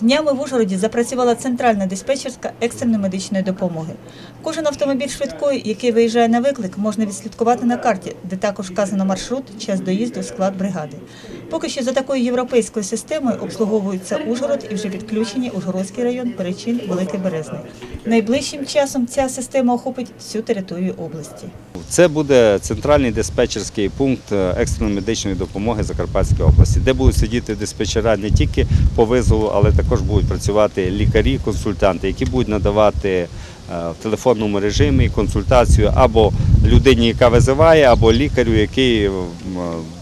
Днями в Ужгороді запрацювала центральна диспетчерська екстреної медичної допомоги. Кожен автомобіль швидкої, який виїжджає на виклик, можна відслідкувати на карті, де також вказано маршрут, час доїзду, склад бригади. Поки що за такою європейською системою обслуговуються Ужгород і вже підключені Ужгородський район, Перечин, Великий Березний. Найближчим часом ця система охопить всю територію області. Це буде центральний диспетчерський пункт е, екстреної медичної допомоги Закарпатської області, де будуть сидіти диспетчера не тільки по визову, але також будуть працювати лікарі, консультанти, які будуть надавати е, в телефонному режимі консультацію або людині, яка визиває, або лікарю, який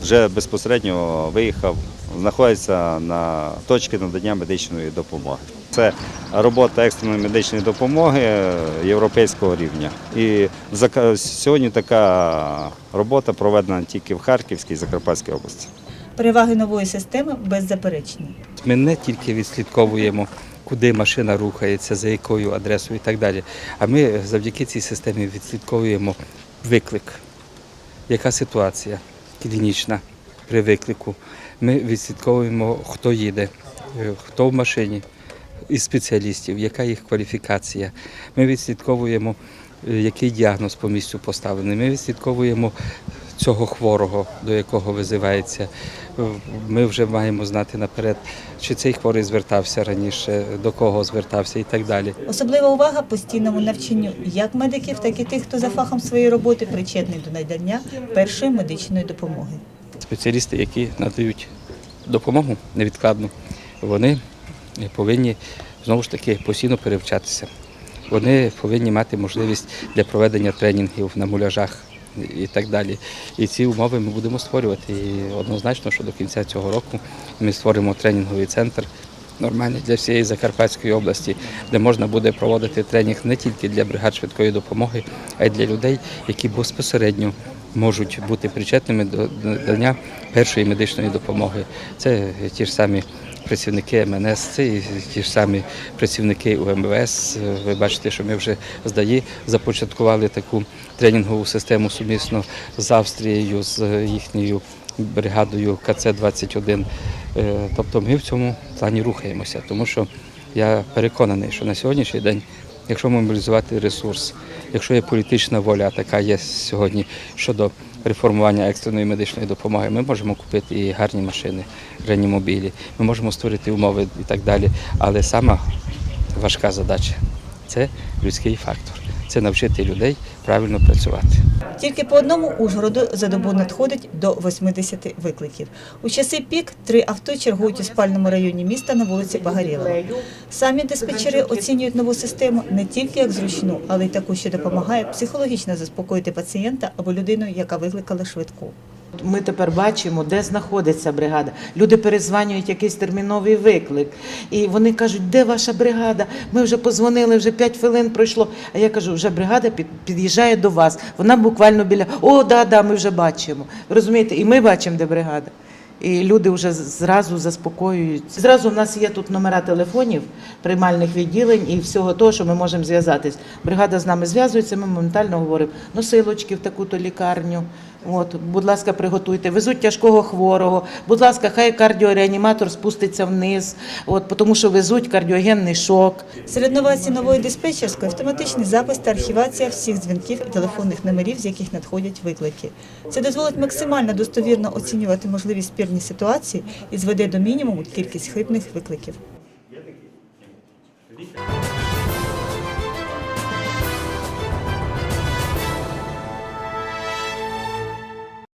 вже безпосередньо виїхав, знаходиться на точці надання медичної допомоги. Це робота екстреної медичної допомоги е, європейського рівня. І сьогодні така робота проведена тільки в Харківській і Закарпатській області. Переваги нової системи беззаперечні. Ми не тільки відслідковуємо, куди машина рухається, за якою адресою і так далі. А ми завдяки цій системі відслідковуємо виклик. Яка ситуація клінічна при виклику? Ми відслідковуємо, хто їде, е, хто в машині із спеціалістів, яка їх кваліфікація. Ми відслідковуємо, е, який діагноз по місцю поставлений. Ми відслідковуємо цього хворого, до якого визивається. Ми вже маємо знати наперед, чи цей хворий звертався раніше, до кого звертався і так далі. Особлива увага постійному навчанню як медиків, так і тих, хто за фахом своєї роботи причетний до надання першої медичної допомоги. Спеціалісти, які надають допомогу невідкладну, вони повинні знову ж таки постійно перевчатися. Вони повинні мати можливість для проведення тренінгів на муляжах і так далі. І ці умови ми будемо створювати. І однозначно, що до кінця цього року ми створимо тренінговий центр. Нормальний для всієї Закарпатської області, де можна буде проводити тренінг не тільки для бригад швидкої допомоги, а й для людей, які безпосередньо можуть бути причетними до надання першої медичної допомоги. Це ті ж самі працівники МНС, і ті ж самі працівники УМВС. Ви бачите, що ми вже з ДАІ започаткували таку тренінгову систему сумісно з Австрією, з їхньою бригадою КЦ-21. Е, Тобто ми в цьому плані рухаємося, тому що я переконаний, що на сьогоднішній день, якщо мобілізувати ресурс, якщо є політична воля, така є сьогодні щодо реформування екстреної медичної допомоги, ми можемо купити і гарні машини, реанімобілі, ми можемо створити умови і так далі. Але сама важка задача це людський фактор, це навчити людей правильно працювати. Тільки по одному Ужгороду за добу надходить до 80 викликів. У часи пік три авто чергують у спальному районі міста на вулиці Багарєва. Самі диспетчери оцінюють нову систему не тільки як зручну, але й таку, що допомагає психологічно заспокоїти пацієнта або людину, яка викликала швидку. Ми тепер бачимо, де знаходиться бригада. Люди перезванюють якийсь терміновий виклик. І вони кажуть, де ваша бригада? Ми вже позвонили, вже 5 хвилин пройшло. А я кажу, вже бригада під'їжджає до вас. Вона буквально біля. О, да, да, ми вже бачимо. Розумієте, і ми бачимо, де бригада. І люди вже зразу заспокоюються. Зразу в нас є тут номера телефонів, приймальних відділень і всього того, що ми можемо зв'язатись. Бригада з нами зв'язується, ми моментально говоримо носилочки в таку-то лікарню. От, будь ласка, приготуйте. Везуть тяжкого хворого. Будь ласка, хай кардіореаніматор спуститься вниз, от, тому що везуть кардіогенний шок. Серед новацій нової диспетчерської автоматичний запис та архівація всіх дзвінків і телефонних номерів, з яких надходять виклики. Це дозволить максимально достовірно оцінювати можливі спірні ситуації і зведе до мінімуму кількість хибних викликів.